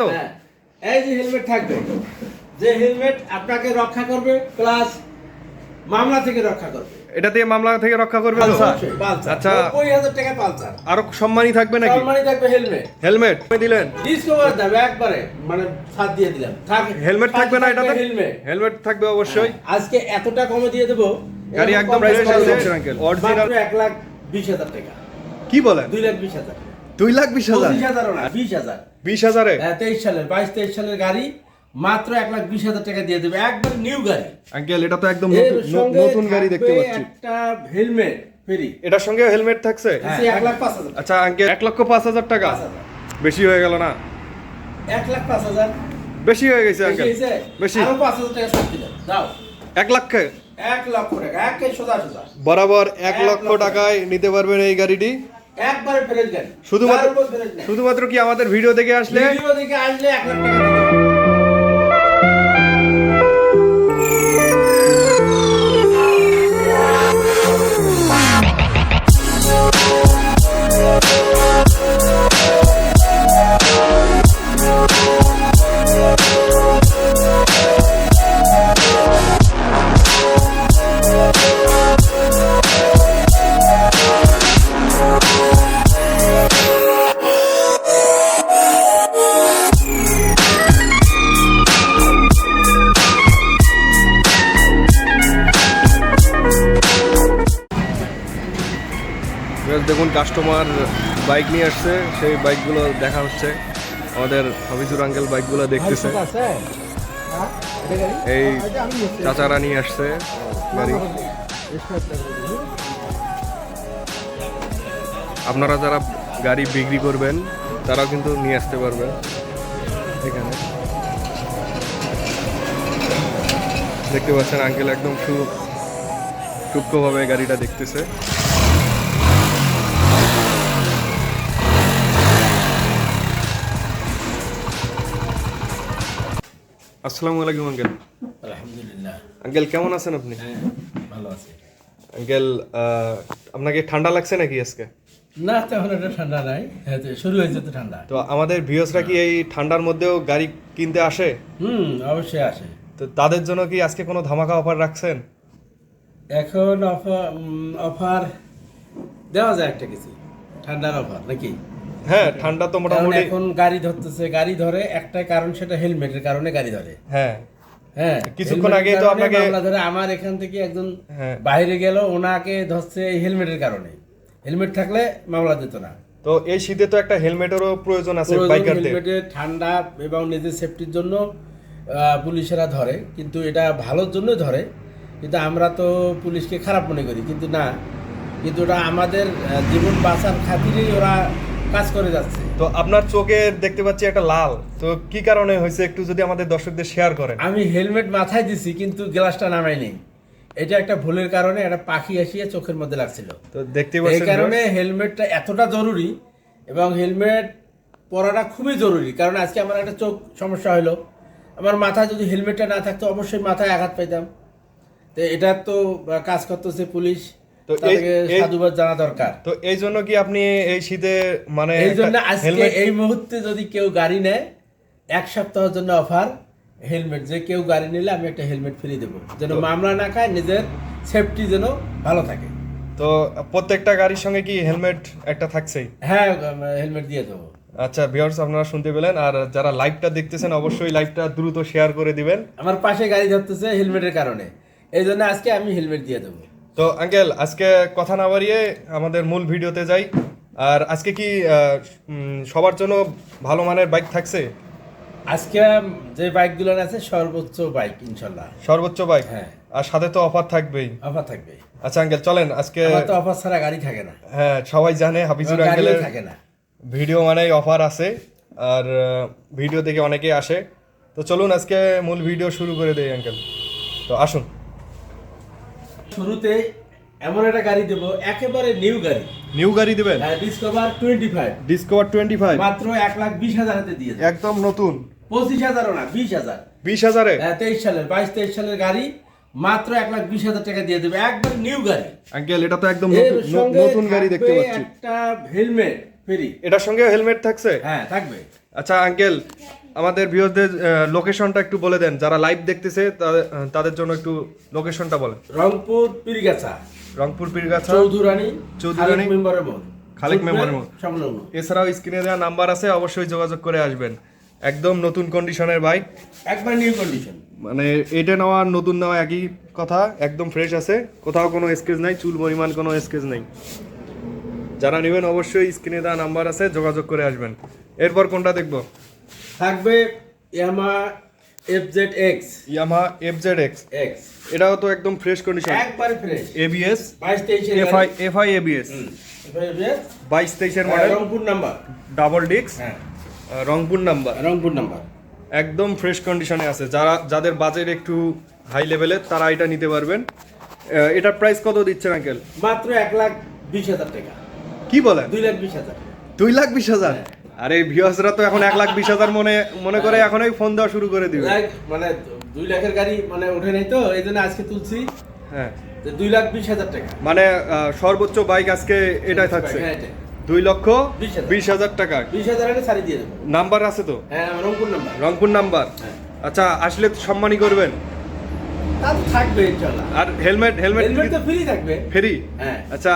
তো? হ্যাঁ, এই যে হেলমেট থাকবে যে হেলমেট আপনাকে রক্ষা করবে প্লাস মামলা থেকে রক্ষা করবে। এটা দিয়ে মামলা থেকে রক্ষা করবে আচ্ছা। নব্বই হাজার টাকা পালসার। আরও সম্মানী থাকবে নাকি? সম্মানী থাকবে হেলমেট হেলমেট দিলেন। ডিসকভার দাম একবারে মানে দিয়ে দিলাম। হেলমেট থাকবে না এটাতে? হেলমেট হেলমেট থাকবে অবশ্যই। আজকে এতটা কমে দিয়ে দেবো গাড়ি একদম uncle। এক লাখ বিশ হাজার টাকা। কি বলেন? দুই লাখ বিশ হাজার। দুই লাখ বিশ হাজার। পঁচিশ হাজারও না বিশ হাজার। বিশ হাজারে? হ্যাঁ, তেইশ সালের বাইশ তেইশ সালের গাড়ি মাত্র এক লাখ বিশ হাজার টাকা দিয়ে দেবে। একবার নিউ গাড়ি। আঙ্কেল এটা তো একদম নতুন- গাড়ি দেখতে পাচ্ছি। একটা হেলমেট ফ্রি। এটার সঙ্গে হেলমেট থাকছে? এক লাখ পাঁচ হাজার আচ্ছা আঙ্কেল এক লক্ষ পাঁচ হাজার টাকা? হাজার। বেশি হয়ে গেল না? এক লাখ পাঁচ হাজার। বেশি হয়ে গেছে আঙ্কেল। বেশি। আরও পাঁচ হাজার টাকা সব দিলাম। দাও। এক লক্ষে এক লক্ষ টাকা একে সোজা সোজা। বরাবর এক লক্ষ টাকায় নিতে পারবেন এই গাড়িটি। একবারে ফেরত গেল শুধুমাত্র। শুধুমাত্র কি আমাদের ভিডিও দেখে আসলে? ভিডিও দেখে আসলে এক লাখ টাকা দিতে কাস্টমার বাইক নিয়ে আসছে, সেই বাইকগুলো দেখা হচ্ছে। আমাদের হাফিজুর আঙ্কেল বাইকগুলো দেখতেছে? এই চাচারা নিয়ে আসছে গাড়ি। আপনারা যারা গাড়ি বিক্রি করবেন, তারাও কিন্তু নিয়ে আসতে পারবেন এখানে। দেখতে পাচ্ছেন আঙ্কেল একদম সু সূক্ষ্মভাবে গাড়িটা দেখতেছে। আসসালামু আলাইকুম আঙ্কেল। আলহামদুলিল্লাহ। আঙ্কেল কেমন আছেন আপনি? হ্যাঁ ভালো আছে। আঙ্কেল আপনাকে ঠান্ডা লাগছে নাকি আজকে? না তেমন একটা ঠান্ডা নাই। হ্যাঁ শুরু হয়েছে তো ঠান্ডা। তো আমাদের ভিউসরা কি এই ঠান্ডার মধ্যেও গাড়ি কিনতে আসে? হুম অবশ্যই আসে। তো তাদের জন্য কি আজকে কোনো ধামাকা অফার রাখছেন? এখন অফার অফার দেওয়া যায় একটা কিছু। ঠান্ডার অফার নাকি? হ্যাঁ ঠান্ডা তো মোটামুটি এখন গাড়ি ধরতেছে গাড়ি ধরে একটাই কারণ সেটা হেলমেটের কারণে গাড়ি ধরে। হ্যাঁ। হ্যাঁ কিছুক্ষণ আগেই তো আপনাকে- ধরে আমার এখান থেকে একজন হ্যাঁ। বাইরে গেল ওনাকে ধরছে এই হেলমেটের কারণে। হেলমেট থাকলে মামলা দিত না। তো এই শীতে তো একটা হেলমেটেরও প্রয়োজন আছে বাইকারদের। হেলমেটে ঠান্ডা এবং নিজের সেফটির জন্য পুলিশেরা ধরে। কিন্তু এটা ভালোর জন্যই ধরে। কিন্তু আমরা তো পুলিশকে খারাপ মনে করি। কিন্তু না কিন্তু ওটা আমাদের জীবন বাঁচার খাতিরেই ওরা কাজ করে যাচ্ছে। তো আপনার চোখে দেখতে পাচ্ছি একটা লাল। তো কি কারণে হয়েছে একটু যদি আমাদের দর্শকদের শেয়ার করেন? আমি হেলমেট মাথায় দিছি কিন্তু গ্লাসটা নামাই নেই। এটা একটা ভুলের কারণে একটা পাখি আসিয়ে চোখের মধ্যে লাগছিল। তো দেখতে এই কারণে হেলমেটটা এতটা জরুরি এবং হেলমেট পরাটা খুবই জরুরি। কারণ আজকে আমার একটা চোখ সমস্যা হলো। আমার মাথায় যদি হেলমেটটা না থাকতো অবশ্যই মাথায় আঘাত পাইতাম। তো এটা তো কাজ করতেছে পুলিশ। তো সাধুবাদ জানা দরকার। তো এই জন্য কি আপনি এই শীতে মানে এই জন্য আজকে এই মুহূর্তে যদি কেউ গাড়ি নেয় এক সপ্তাহের জন্য অফার হেলমেট যে কেউ গাড়ি নিলে আমি একটা হেলমেট ফ্রি দেবো। যেন মামলা না খায় নিজের সেফটি যেন ভালো থাকে। তো প্রত্যেকটা গাড়ির সঙ্গে কি হেলমেট একটা থাকছেই? হ্যাঁ হেলমেট দিয়ে দেবো। আচ্ছা ভিউয়ার্স আপনারা শুনতে পেলেন আর যারা লাইভটা দেখতেছেন অবশ্যই লাইভটা দ্রুত শেয়ার করে দিবেন। আমার পাশে গাড়ি ধরতেছে হেলমেটের কারণে। এই জন্য আজকে আমি হেলমেট দিয়ে দেবো। তো আঙ্কেল আজকে কথা না বাড়িয়ে আমাদের মূল ভিডিওতে যাই। আর আজকে কি সবার জন্য ভালো মানের বাইক থাকছে? আজকে যে বাইকগুলো আছে সর্বোচ্চ বাইক ইনশাল্লাহ। সর্বোচ্চ বাইক? হ্যাঁ। আর সাথে তো অফার থাকবেই। অফার থাকবে আচ্ছা আঙ্কেল চলেন আজকে তো অফার ছাড়া গাড়ি থাকে না। হ্যাঁ সবাই জানে হাফিজুর আঙ্কেলের থাকে না। ভিডিও মানেই অফার আছে। আর ভিডিও দেখে অনেকেই আসে। তো চলুন আজকে মূল ভিডিও শুরু করে দেই আঙ্কেল। তো আসুন। শুরুতে এমন একটা গাড়ি দেবো একেবারে নিউ গাড়ি। নিউ গাড়ি দিবেন? Discover twenty five Discover twenty five মাত্র এক লাখ বিশ হাজার হাতে দিয়ে। একদম নতুন। পঁচিশ হাজারও না বিশ হাজার। বিশ হাজারে? হ্যাঁ, তেইশ সালের বাইশ তেইশ সালের গাড়ি মাত্র এক লাখ বিশ হাজার টাকা দিয়ে দেবে। একবার নিউ গাড়ি। আঙ্কেল এটা তো একদম নতুন- গাড়ি দেখতে পাচ্ছি। একটা হেলমেট ফ্রি। এটার সঙ্গে হেলমেট থাকছে? হ্যাঁ থাকবে। আচ্ছা আঙ্কেল আমাদের ভিউয়ারদের লোকেশনটা একটু বলে দেন। যারা লাইভ দেখতেছে তাদের- জন্য একটু লোকেশনটা বলেন। রংপুর পীরগাছা। রংপুর পীরগাছা চৌধুরানী চৌধুরানী, মেম্বারের মোড় খালেক মেম্বারের মোড়। সংলগ্ন এছাড়াও স্ক্রিনে দেওয়া নাম্বার আছে অবশ্যই যোগাযোগ করে আসবেন। একদম নতুন কন্ডিশনের বাইক একবার নিউ কন্ডিশন মানে এটা নেওয়া নতুন নেওয়া একই কথা একদম ফ্রেশ আছে। কোথাও কোনো স্কেচ নাই চুল পরিমাণ কোনো স্কেচ নেই। যারা নেবেন অবশ্যই স্ক্রিনে দেওয়া নাম্বার আছে যোগাযোগ করে আসবেন। এরপর কোনটা দেখব? থাকবে Yamaha F Z X. Yamaha F Z X. X. এটাও তো একদম ফ্রেশ কন্ডিশন একবারে ফ্রেশ এবিএস বাইশ তেইশের এফআই এফআই এবিএস গাড়ি। বাইশ তেইশের হ্যাঁ, মডেল রংপুর নাম্বার। ডাবল ডিক্স হ্যাঁ। রংপুর নাম্বার। রংপুর নাম্বার। একদম ফ্রেশ কন্ডিশনে আছে। যারা যাদের বাজেট একটু হাই লেভেলের তারা এটা নিতে পারবেন। এটার প্রাইস কত দিচ্ছেন আঙ্কেল মাত্র এক লাখ বিশ হাজার টাকা। কি বলেন? দুই লাখ বিশ হাজার। দুই লাখ বিশ হাজার? আরে ভিউয়ার্সরা তো এখন এক লাখ বিশ হাজার মনে মনে করে এখনই ফোন দেওয়া শুরু করে দিবে। মানে দুই লাখের গাড়ি মানে ওঠে নাই তো এই জন্য আজকে তুলছি হ্যাঁ। তো দুই লাখ বিশ হাজার টাকা। মানে সর্বোচ্চ বাইক আজকে এটাই থাকছে। হ্যাঁ। দুই লক্ষ বিশ হাজার। টাকা। বিশ হাজার ছাড়ি দিয়ে দেবো। নাম্বার আছে তো? হ্যাঁ রংপুর নাম্বার রংপুর নাম্বার হ্যাঁ। আচ্ছা আসলে তো সম্মানই করবেন। থাকবে আর হেলমেট হেলমেট তো ফ্রি থাকবে। ফ্রি হ্যাঁ। আচ্ছা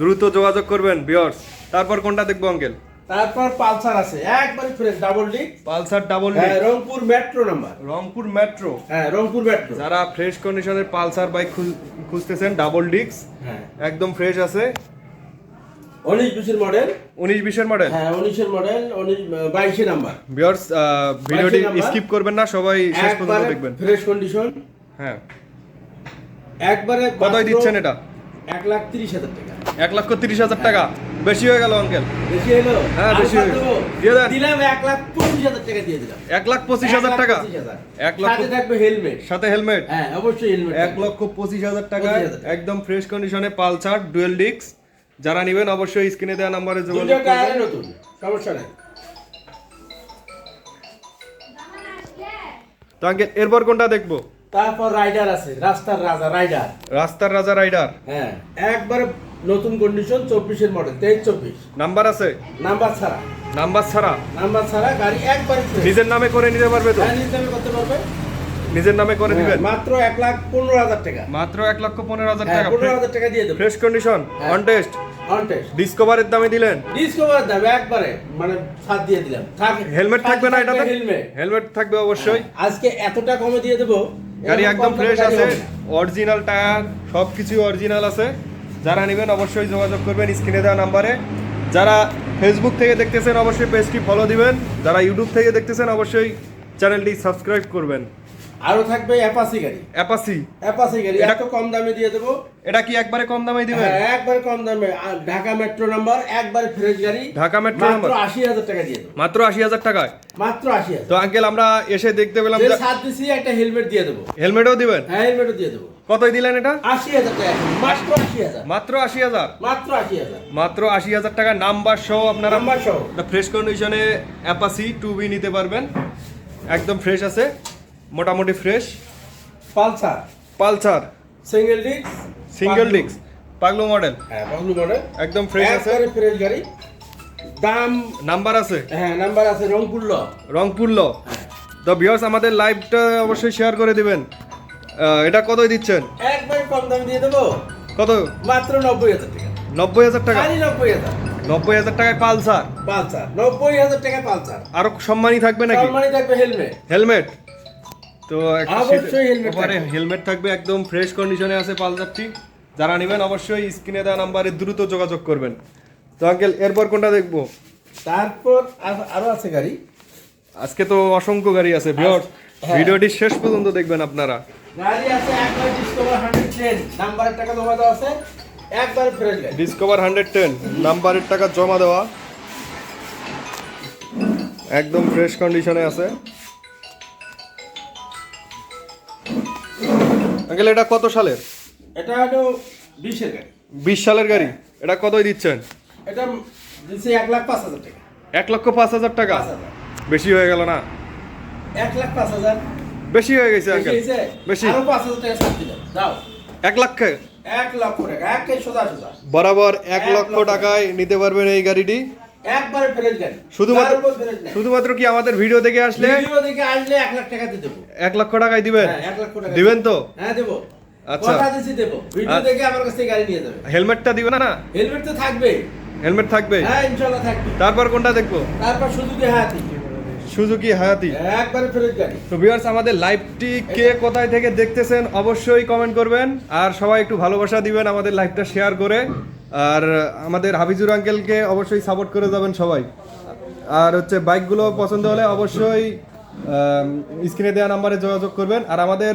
দ্রুত যোগাযোগ করবেন বিয়র্স তারপর কোনটা দেখব আঙ্কেল তারপর পালসার আছে একবারে fresh double disc Pulsar double হ্যাঁ Rangpur metro number Rangpur metro হ্যাঁ রংপুর মেট্রো যারা ফ্রেশ কন্ডিশনের পালসার বাইক খুঁজতেছেন ডাবল ডিক্স হ্যাঁ। একদম ফ্রেশ আছে। উনিশ বিশের মডেল উনিশ বিশের মডেল হ্যাঁ উনিশের মডেল উনিশ বাইশে নাম্বার বিয়ার্স ভিডিওটি। স্কিপ করবেন না সবাই শেষ পর্যন্ত দেখবেন। ফ্রেশ কন্ডিশন হ্যাঁ। একবারে কতই দিচ্ছেন এটা? এক লাখ তিরিশ হাজার টাকা। এক লক্ষ তিরিশ হাজার টাকা। বেশি হয়ে গেল আঙ্কেল বেশি হলো হ্যাঁ, বেশি হলো। দেবো? দিয়ে দেন। দিলাম এক লাখ পঁচিশ হাজার টাকা দিয়ে দিলাম। এক লাখ পঁচিশ হাজার টাকা? এক লক্ষ সাথে থাকবে হেলমেট সাথে হেলমেট হ্যাঁ অবশ্যই হেলমেট এক লক্ষ পঁচিশ হাজার টাকা। একদম ফ্রেশ কন্ডিশনে পালসার ডুয়েল ডিক্স যারা নেবেন অবশ্যই স্ক্রিনে দেওয়া নাম্বারে যোগাযোগ করবেন। নতুন সমস্যা নেই। তো আঙ্কেল এরপর কোনটা দেখব? তারপর রাইডার আছে রাস্তার রাজা রাইডার রাস্তার রাজা রাইডার হ্যাঁ একবারে নতুন কন্ডিশন চব্বিশের মডেল তেইশ চব্বিশ। নাম্বার আছে? নাম্বার ছাড়া। নাম্বার ছাড়া? নাম্বার ছাড়া গাড়ি একবারে। নিজের নামে করে নিতে পারবে তো? হ্যাঁ, নিতে হবে, করতে পারবে। নিজের নামে করে দিবেন হ্যাঁ, মাত্র এক লাখ পনেরো হাজার টাকা। মাত্র এক লক্ষ পনেরো হাজার হ্যাঁ টাকা। পনেরো হাজার টাকা দিয়ে দেবো। Fresh condition. On test on test ডিসকভারের দামে দিলেন? ডিসকভার দাম একবারে মানে সাত দিয়ে দিলাম। থাক- হেলমেট থাকবে না এটাতে? হেলমেট হেলমেট থাকবে অবশ্যই। আজকে এতটা কমে দিয়ে দেবো গাড়ি একদম ফ্রেশ আছে অরিজিনাল। টায়ার সব কিছু অরিজিনাল আছে। যারা নেবেন অবশ্যই যোগাযোগ করবেন স্ক্রিনে দেওয়া নাম্বারে। যারা ফেসবুক থেকে দেখতেছেন অবশ্যই পেজটি ফলো দিবেন। যারা ইউটিউব থেকে দেখতেছেন অবশ্যই চ্যানেলটি সাবস্ক্রাইব করবেন। আরও থাকবে অ্যাপাসি গাড়ি। অ্যাপাসি অ্যাপাসি গাড়ি এটা- কম দামে দিয়ে দেবো। এটা কি একবারে কম দামে দিবেন? হ্যাঁ একবার কম দামে। আর ঢাকা মেট্রো নাম্বার একবারে ফ্রেশ গাড়ি। ঢাকা মেট্রো নাম্বার আশি হাজার টাকা দিয়ে দেবো। মাত্র আশি হাজার টাকায়? মাত্র আশি হাজার। তো আঙ্কেল আমরা এসে দেখতে পেলাম যে সাত দিছি একটা হেলমেট দিয়ে দেবো। হেলমেটও দিবেন? হ্যাঁ হেলমেটও দিয়ে দেবো। কতই দিলেন এটা? আশি হাজার টাকা। মাত্র আশি হাজার। মাত্র আশি হাজার? মাত্র আশি হাজার। মাত্র আশি হাজার টাকা। নাম্বার সহ আপনারা নাম্বার সহ ফ্রেশ কন্ডিশনে অ্যাপাসি টু বি নিতে পারবেন। একদম ফ্রেশ আছে। মোটামুটি fresh Pulsar. Pulsar. Single disc single ডিক্স পাগলো মডেল হ্যাঁ পাগলু মডেল একদম ফ্রেশ আছে। ফ্রেশ গাড়ি। দাম নাম্বার আছে? হ্যাঁ নাম্বার আছে রংপুর ল। রংপুর ল। তো ভিউয়ার্স আমাদের লাইভটা অবশ্যই শেয়ার করে দিবেন। এটা কতই দিচ্ছেন? একবার কম দামে দিয়ে দেবো। কত? মাত্র নব্বই হাজার টাকা। নব্বই হাজার টাকা? খালি নব্বই হাজার। নব্বই হাজার টাকায় পালসার? পালসার। নব্বই হাজার টাকা পালসার। আরও সম্মানই থাকবে নাকি? সম্মানী থাকবে হেলমেট হেলমেট তো। হেলমেট থাকবে। একদম ফ্রেশ কন্ডিশনে আছে পালসারটি যারা নেবেন অবশ্যই স্ক্রিনে দেওয়া নাম্বারে দ্রুত যোগাযোগ করবেন। তো আঙ্কেল এরপর কোনটা দেখব? তারপর আরও আছে গাড়ি। আজকে তো অসংখ্য গাড়ি আছে ভিওর হ্যাঁ। ভিডিওটি শেষ পর্যন্ত দেখবেন আপনারা। গাড়ি আছে একবার ডিসকভার হান্ড্রেড টেন নাম্বারের টাকা জমা দেওয়া আছে। একবার ফ্রেশ গাড়ি। ডিসকভার হান্ড্রেড টেন নাম্বারের টাকা জমা দেওয়া। একদম ফ্রেশ কন্ডিশনে আছে। আঙ্কেল এটা কত সালের? এটা হলো বিশের গাড়ি। বিশ সালের গাড়ি। এটা কতই দিচ্ছেন? এটা দিচ্ছে এক লাখ পাঁচ হাজার টাকা। এক লক্ষ পাঁচ হাজার টাকা? বেশি হয়ে গেল না? এক লাখ পাঁচ হাজার। বেশি হয়ে গেছে আঙ্কেল। বেশি। আরও পাঁচ হাজার টাকা ছাড় দিলাম। দাও। এক লাখে? এক লক্ষ টাকা এক সোজা সোজা। বরাবর এক লক্ষ লক্ষ। টাকায় নিতে পারবেন এই গাড়িটি। একবারে গাড়ি শুধুমাত্র। শুধুমাত্র কি আমাদের ভিডিও দেখে আসলে? ভিডিও দেখে আসলে এক লাখ দেবো। এক লক্ষ টাকায় দিবেন? হ্যাঁ, এক লক্ষ টাকা দিবেন তো? হ্যাঁ দেবো। আচ্ছা। কথা দিছি দেবো। ভিডিও আচ্ছা। দেখে আমার কাছ থেকে গাড়ি নিয়ে যাবে। হেলমেটটা দিবেন না? হেলমেট তো থাকবে। হেলমেট থাকবে? হ্যাঁ ইনশাল্লাহ থাকবে। তারপর কোনটা দেখব? তারপর শুধু কি হাতি সুজুকি হায়াতি। একবারে ফ্রেশ গাড়ি তো ভিউয়ার্স আমাদের লাইভটি কে কোথায় থেকে দেখতেছেন অবশ্যই কমেন্ট করবেন। আর সবাই একটু ভালোবাসা দিবেন আমাদের লাইভটা শেয়ার করে। আর আমাদের হাফিজুর আঙ্কেলকে অবশ্যই সাপোর্ট করে যাবেন সবাই। আর হচ্ছে বাইকগুলো পছন্দ হলে অবশ্যই স্ক্রিনে দেওয়া নাম্বারে যোগাযোগ করবেন। আর আমাদের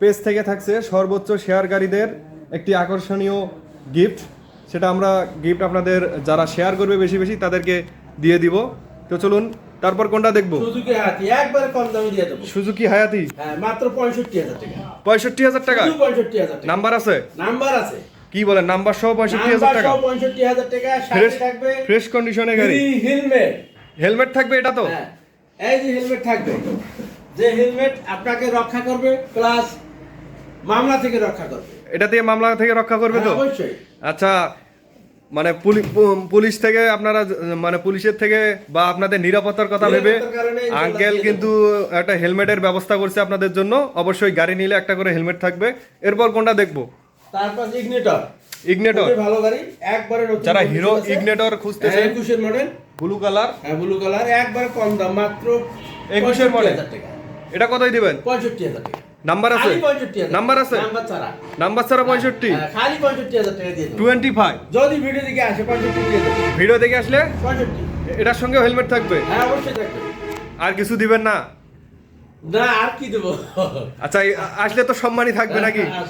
পেজ থেকে থাকছে সর্বোচ্চ শেয়ারকারীদের একটি আকর্ষণীয় গিফট সেটা আমরা গিফট আপনাদের যারা শেয়ার করবে বেশি বেশি তাদেরকে দিয়ে দিব। তো চলুন তারপর কোনটা দেখব? সুজুকি হাতি একবারে কম দামে দিয়ে দেবো। সুজুকি হায়াতি? হ্যাঁ মাত্র পঁয়ষট্টি হাজার টাকা। পঁয়ষট্টি হাজার টাকা? শুধু পঁয়ষট্টি হাজার টাকা। নাম্বার আছে? নাম্বার আছে। কি বলেন নাম্বার সহ পঁয়ষট্টি হাজার টাকা? পঁয়ষট্টি হাজার টাকা ফ্রেশ থাকবে ফ্রেশ কন্ডিশনে গাড়ি। হেলমেট। হেলমেট থাকবে এটা তো? হ্যাঁ। এই যে হেলমেট থাকবে যে হেলমেট আপনাকে রক্ষা করবে প্লাস মামলা থেকে রক্ষা করবে। এটা দিয়ে মামলা থেকে রক্ষা করবে তো? হ্যাঁ, অবশ্যই। আচ্ছা মানে পুলিশ থেকে আপনারা মানে পুলিশের থেকে বা আপনাদের নিরাপত্তার কথা ভেবে আঙ্কেল কিন্তু একটা হেলমেটের ব্যবস্থা করছে আপনাদের জন্য। অবশ্যই গাড়ি নিলে একটা করে হেলমেট থাকবে। এরপর কোনটা দেখব? তারপর ইগনিটর ইগনেটর ভালো গাড়ি। একবারে যারা হিরো আছে। ইগনেটর হ্যাঁ, খুঁজতেছেন একুশের মডেল ব্লু কালার হ্যাঁ ব্লু কালার একবারে কম দাম মাত্র একুশের model? 65,000 টাকা। এটা কতই দিবেন? পঁয়ষট্টি হাজার টাকা। নাম্বার আছে? নাম্বার আছে? নাম্বার ছাড়া। পঁয়ষট্টি? হ্যাঁ, খালি পঁয়ষট্টি হাজার টাকা দিয়ে টোয়েন্টি ফাইভ যদি ভিডিও দিকে আসে পঁয়ষট্টি ভিডিও দেখে আসলে? পঁয়ষট্টি। এটার সঙ্গে হেলমেট থাকবে? হ্যাঁ অবশ্যই থাকবে। আর কিছু দিবেন না? না আর কি দেবো? আচ্ছা আসলে তো সম্মানই থাকবে নাকি? হ্যাঁ।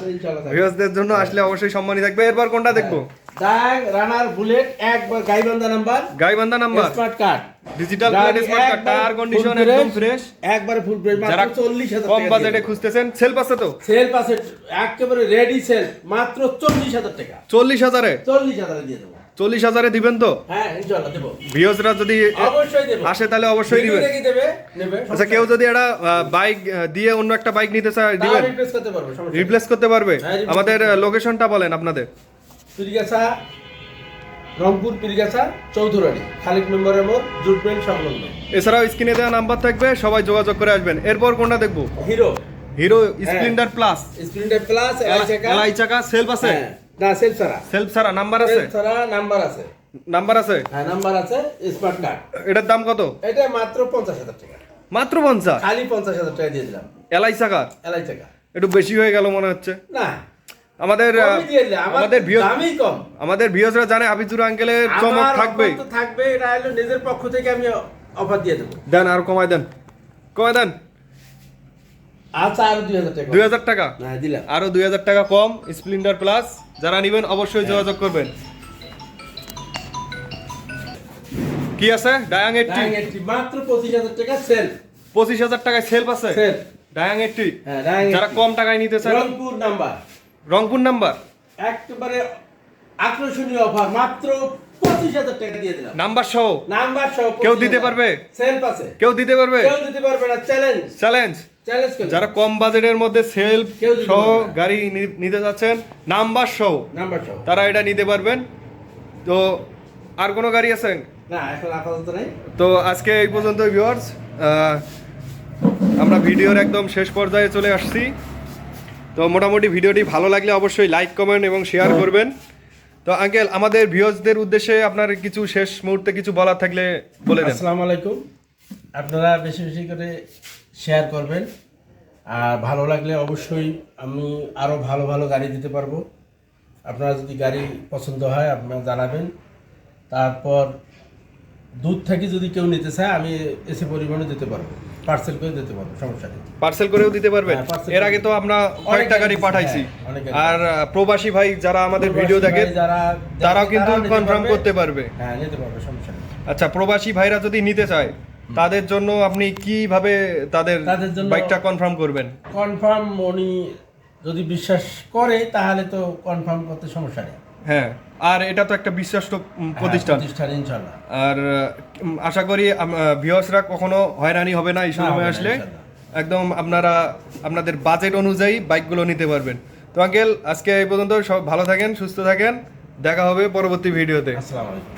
ভিউয়ার্সদের জন্য আসলে অবশ্যই সম্মানই থাকবে। এরপর কোনটা দেখব? রানার বুলেট একবার Gaibandha number Gaibandha number. Smart card digital plate smart card tyre condition একদম ফ্রেশ একবারে ফুল ফ্রেশ মাত্র চল্লিশ হাজার কম বাজেটে খুঁজতেছেন সেলফ আছে তো? একেবারে রেডি সেল মাত্র চল্লিশ হাজার টাকা। চল্লিশ হাজারে? চল্লিশ হাজার দিয়ে দেবো। চল্লিশ হাজারে দিবেন তো? হ্যাঁ ভিউয়ার্সরা যদি আসে তাহলে অবশ্যই দিবেন। আচ্ছা কেউ যদি একটা বাইক দিয়ে অন্য একটা বাইক নিতে চায় দিবেন? রিপ্লেস করতে পারবে হ্যাঁ, আমাদের লোকেশনটা বলেন আপনাদের। পিরিগাছা রংপুর পিরিগাছা চৌধুরানী। খালিক নম্বরের মোড় জুট বেল্ট সংলগ্ন। এছাড়াও স্ক্রিনে দেওয়া নাম্বার থাকবে সবাই যোগাযোগ করে আসবেন। এরপর কোনটা দেখব? Hero. Hero Splendor plus. Sprinter plus alloy চাকা। সেলফ আছে? হ্যাঁ, না সেলফ ছাড়া। সেলফ ছাড়া নাম্বার আছে? সেলফ ছাড়া নাম্বার আছে। নাম্বার আছে? হ্যাঁ নাম্বার আছে স্মার্ট কার্ড। এটার দাম কত? এটা মাত্র পঞ্চাশ হাজার টাকা। মাত্র পঞ্চাশ? খালি পঞ্চাশ হাজার টাকা দিয়ে দিলাম। এলাই চাকা? এলাই চাকা। একটু বেশি হয়ে গেল মনে হচ্ছে। না আমাদের আমাদের দামই কম। আমাদের জানে হাবিজুর আঙ্কেলের চমক থাকবে থাকবে এটা হলো নিজের পক্ষ থেকে আমি অফার দিয়ে দেবো। দেন আর কমায় দেন। কমায় দেন। আচ্ছা আর দুই হাজার টাকা। দুই হাজার টাকা? না দিলাম। আরও দুই হাজার টাকা কম স্প্লেন্ডার প্লাস। যারা নিবেন অবশ্যই যোগাযোগ করবেন। কি আছে? ডায়াং এইটটি মাত্র পঁচিশ হাজার টাকা সেল পঁচিশ হাজার টাকায় সেলফ আছে? সেল ডায়াং এইটটি হ্যাঁ Dying যারা কম টাকায় নিতে চায় রংপুর নাম্বার রংপুর নাম্বার? একেবারে আকর্ষণীয় অফার মাত্র পঁচিশ হাজার টাকা দিয়ে দিলাম। নাম্বার সহ? নাম্বার সহ কেউ দিতে পারবে? কেউ দিতে পারবে? কেউ দিতে পারবে না চ্যালেঞ্জ চ্যালেঞ্জ যারা কম বাজেটের মধ্যে সেলফ সহ গাড়ি নিতে যাচ্ছেন নাম্বার সহ? নাম্বার সহ। তারা এটা নিতে পারবেন। তো আর কোনো গাড়ি আছে? না এখন আপাতত নাই। তো আজকে এই পর্যন্ত ভিউয়ার্স আমরা ভিডিওর একদম শেষ পর্যায়ে চলে আসছি। তো মোটামুটি ভিডিওটি ভালো লাগলে অবশ্যই লাইক কমেন্ট এবং শেয়ার করবেন। তো আঙ্কেল আমাদের ভিউয়ার্সদের উদ্দেশ্যে আপনার কিছু শেষ মুহূর্তে কিছু বলার থাকলে বলে দেন। আসসালামু আলাইকুম। আপনারা বেশি বেশি করে শেয়ার করবেন। আর ভালো লাগলে অবশ্যই আমি আরও ভালো ভালো গাড়ি দিতে পারব। আপনারা যদি গাড়ি পছন্দ হয় আপনারা জানাবেন। তারপর দূর থেকে যদি কেউ নিতে চায় আমি এসে পরিমাণে দিতে পারব। পার্সেল করে দিতে পারব সমস্যা নেই। পার্সেল করেও দিতে পারবেন হ্যাঁ, এর আগে তো আমরা কয়েকটা গাড়ি পাঠাইছি। হ্যাঁ। আর প্রবাসী ভাই যারা আমাদের ভিডিও যারা তারাও কিন্তু কনফার্ম করতে পারবে। হ্যাঁ নিতে পারবে সমস্যা নেই। আচ্ছা প্রবাসী ভাইরা যদি নিতে চায় তাদের জন্য আপনি কীভাবে তাদের তাদের বাইকটা কনফার্ম করবেন? কনফার্ম উনি যদি বিশ্বাস করে তাহলে তো কনফার্ম করতে সমস্যা নেই। হ্যাঁ আর এটা তো একটা বিশ্বস্ত হ্যাঁ, প্রতিষ্ঠান। আর আশা করি ভিওসরা কখনো হয়রানি হবে না এই সময় আসলে। একদম আপনারা আপনাদের বাজেট অনুযায়ী বাইকগুলো নিতে পারবেন। তো আঙ্কেল আজকে এই পর্যন্ত সব ভালো থাকেন সুস্থ থাকেন। দেখা হবে পরবর্তী ভিডিওতে আসসালামু আলাইকুম।